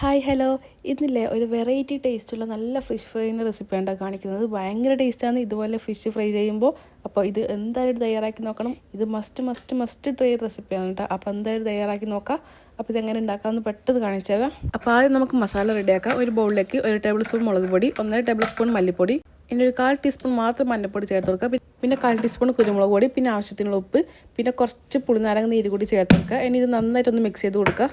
Hi hello ഇന്നില്ലേ ഒരു variety ടേസ്റ്റുള്ള നല്ല ഫിഷ് ഫ്രൈന്റെ റെസിപ്പിയാണ് കാണിക്കുന്നത്. ഭയങ്കര ടേസ്റ്റാണ് ഇതുപോലെ ഫിഷ് ഫ്രൈ ചെയ്യുമ്പോൾ അപ്പോൾ ഇത് എന്തായാലും തയ്യാറാക്കി നോക്കണം. ഇത് മസ്റ്റ് മസ്റ്റ് മസ്റ്റ് ട്രൈ റെസിപ്പിയാണ് കേട്ടോ അപ്പോൾ എന്തായാലും തയ്യാറാക്കി നോക്കാം. അപ്പോൾ ഇതെങ്ങനെ ഉണ്ടാക്കാമെന്ന് പെട്ടെന്ന് കാണിച്ചു തരാം. അപ്പോൾ ആദ്യം നമുക്ക് മസാല റെഡിയാക്കാം ഒരു ബൗളിലേക്ക് ഒരു ടേബിൾ സ്പൂൺ മുളക് പൊടി ഒന്നര ടേബിൾ സ്പൂൺ മല്ലിപ്പൊടി ഇനി ഒരു കാൽ ടീസ്പൂൺ മാത്രം മഞ്ഞൾപ്പൊടി ചേർത്ത് കൊടുക്കുക. പിന്നെ കാൽ ടീസ്പൂൺ കുരുമുളക് പൊടി പിന്നെ ആവശ്യത്തിനുള്ള ഉപ്പ് പിന്നെ കുറച്ച് പുളിനാരങ്ങ നീര് കൂടി ചേർത്ത് കൊടുക്കുക. ഇനി ഇത് നന്നായിട്ടൊന്ന് മിക്സ് ചെയ്ത് കൊടുക്കുക.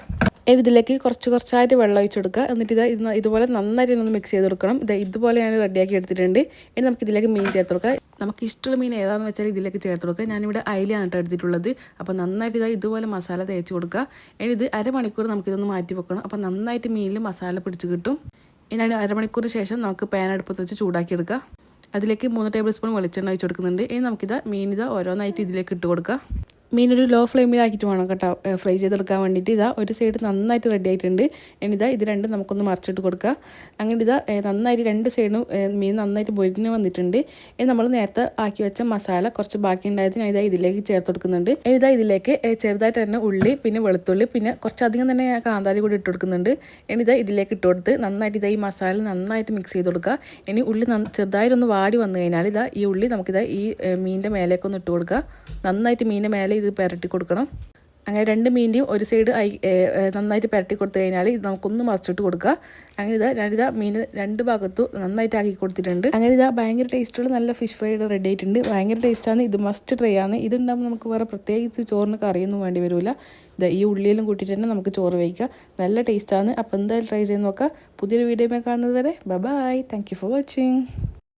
ഇതിലേക്ക് കുറച്ച് കുറച്ചായിട്ട് വെള്ളം ഒഴിച്ച് കൊടുക്കുക. എന്നിട്ട് ഇത് ഇത് ഇതുപോലെ നന്നായിട്ട് ഒന്ന് മിക്സ് ചെയ്ത് കൊടുക്കണം. ഇത് ഇതുപോലെ ഞാൻ റെഡിയാക്കി എടുത്തിട്ടുണ്ട്. ഇനി നമുക്ക് ഇതിലേക്ക് മീൻ ചേർത്ത് കൊടുക്കുക നമുക്ക് ഇഷ്ടമുള്ള മീൻ ഏതാണെന്ന് വെച്ചാൽ ഇതിലേക്ക് ചേർത്ത് കൊടുക്കുക. ഞാനിവിടെ അയിലാണ് കേട്ടോ എടുത്തിട്ടുള്ളത്. അപ്പോൾ നന്നായിട്ട് ഇതാ ഇതുപോലെ മസാല തേച്ച് കൊടുക്കുക. ഇനി ഇത് അരമണിക്കൂർ നമുക്കിതൊന്ന് മാറ്റി വെക്കണം. അപ്പോൾ നന്നായിട്ട് മീനിൽ മസാല പിടിച്ച് കിട്ടും. ഇനി അരമണിക്കൂർ ശേഷം നമുക്ക് പാൻ അടുപ്പത്ത് വെച്ച് ചൂടാക്കി എടുക്കുക അതിലേക്ക് മൂന്ന് ടേബിൾ സ്പൂൺ വെളിച്ചെണ്ണ ഒഴിച്ച് കൊടുക്കുന്നുണ്ട്. ഇനി നമുക്കിത് മീൻ ഇതാ ഓരോന്നായിട്ട് ഇതിലേക്ക് ഇട്ട് കൊടുക്കുക മീൻ ഒരു ലോ ഫ്ലെയിമിലാക്കിയിട്ട് വേണം കേട്ടോ. ഫ്രൈ ചെയ്തെടുക്കാൻ വേണ്ടിയിട്ട്. ഇതാ ഒരു സൈഡ് നന്നായിട്ട് റെഡി ആയിട്ടുണ്ട്. ഇനി ഇതാ രണ്ടും നമുക്കൊന്ന് മറിച്ചിട്ട് കൊടുക്കുക അങ്ങനെ ഇതാ നന്നായിട്ട് രണ്ട് സൈഡും മീൻ നന്നായിട്ട് പൊരിഞ്ഞ് വന്നിട്ടുണ്ട്. ഇനി നമ്മൾ നേരത്തെ ആക്കി വെച്ച മസാല കുറച്ച് ബാക്കി ഉണ്ടായത് ഞാൻ ഇതാ ഇതിലേക്ക് ചേർത്ത് കൊടുക്കുന്നുണ്ട്. ഇതാ ഇതിലേക്ക് ചെറുതായിട്ട് തന്നെ ഉള്ളി പിന്നെ വെളുത്തുള്ളി പിന്നെ കുറച്ചധികം തന്നെ കാന്താരി കൂടി ഇട്ട് കൊടുക്കുന്നുണ്ട്. ഇനി ഇതാ ഇതിലേക്ക് ഇട്ട് കൊടുത്ത് നന്നായിട്ട് ഇതാ ഈ മസാല നന്നായിട്ട് മിക്സ് ചെയ്ത് കൊടുക്കുക. ഇനി ഉള്ളി ചെറുതായിട്ടൊന്ന് വാടി വന്നു കഴിഞ്ഞാൽ ഇതാ ഈ ഉള്ളി നമുക്കിതാ ഈ മീനിന്റെ മേലേക്കൊന്ന് ഇട്ട് കൊടുക്കുക. നന്നായിട്ട് മീനിന്റെ മേലെ ഇത് പുരട്ടി കൊടുക്കണം. അങ്ങനെ രണ്ട് മീനിന്റെയും ഒരു സൈഡ് നന്നായിട്ട് പുരട്ടി കൊടുത്തു കഴിഞ്ഞാൽ ഇത് നമുക്കൊന്ന് മറിച്ചിട്ട് കൊടുക്കുക. അങ്ങനെ ഇതാ ഞാനിതാ മീൻ രണ്ട് ഭാഗത്തും നന്നായിട്ട് ആക്കി കൊടുത്തിട്ടുണ്ട്. അങ്ങനെ ഇതാ ഭയങ്കര ടേസ്റ്റുള്ള നല്ല ഫിഷ് ഫ്രൈ റെഡി ആയിട്ടുണ്ട്. ഭയങ്കര ടേസ്റ്റാണ് ഇത് മസ്റ്റ് ട്രൈ ആണ്. ഇതുണ്ടാകുമ്പോൾ നമുക്ക് വേറെ പ്രത്യേകിച്ച് ചോറിന് കറിയൊന്നും വേണ്ടി വരില്ല ഇതാ ഈ ഉള്ളിയിലും കൂട്ടിയിട്ട് തന്നെ നമുക്ക് ചോറ് വയ്ക്കുക. നല്ല ടേസ്റ്റാണ് അപ്പോൾ എന്തായാലും ട്രൈ ചെയ്ത് നോക്കാം പുതിയൊരു വീഡിയോ കാണുന്നത് വരെ ബൈ താങ്ക് ഫോർ വാച്ചിങ്